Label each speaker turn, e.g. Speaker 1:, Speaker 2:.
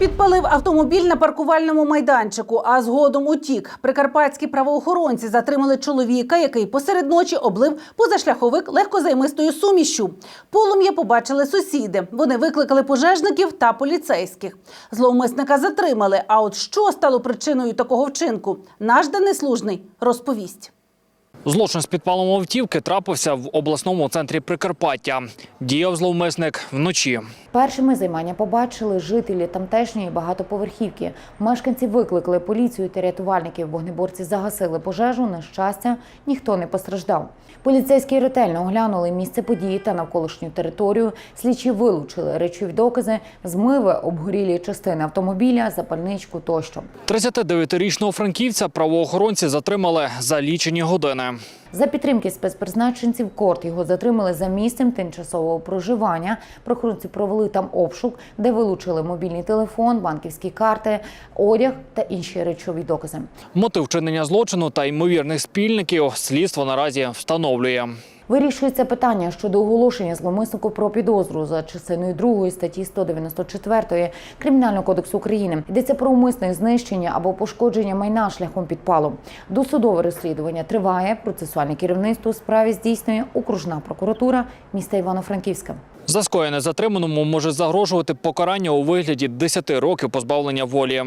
Speaker 1: Підпалив автомобіль на паркувальному майданчику, а згодом утік. Прикарпатські правоохоронці затримали чоловіка, який посеред ночі облив позашляховик легкозаймистою сумішю. Полум'я побачили сусіди. Вони викликали пожежників та поліцейських. Зловмисника затримали. А от що стало причиною такого вчинку? Наш Денислужний розповість.
Speaker 2: Злочин з підпалом автівки трапився в обласному центрі Прикарпаття. Діяв зловмисник вночі.
Speaker 3: Першими займання побачили жителі тамтешньої багатоповерхівки. Мешканці викликали поліцію та рятувальників. Вогнеборці загасили пожежу. На щастя, ніхто не постраждав. Поліцейські ретельно оглянули місце події та навколишню територію. Слідчі вилучили речові докази, змиви, обгорілі частини автомобіля, запальничку тощо.
Speaker 2: 39-річного франківця правоохоронці затримали за лічені години.
Speaker 3: За підтримки спецпризначенців корт його затримали за місцем тимчасового проживання. Прохоронці провели там обшук, де вилучили мобільний телефон, банківські карти, одяг та інші речові докази.
Speaker 2: Мотив вчинення злочину та ймовірних спільників слідство наразі встановлює.
Speaker 3: Вирішується питання щодо оголошення зловмиснику про підозру за частиною 2 статті 194 Кримінального кодексу України. Йдеться про умисне знищення або пошкодження майна шляхом підпалу. Досудове розслідування триває. Процесуальне керівництво у справі здійснює окружна прокуратура міста Івано-Франківська.
Speaker 2: За скоєне затриманому може загрожувати покарання у вигляді 10 років позбавлення волі.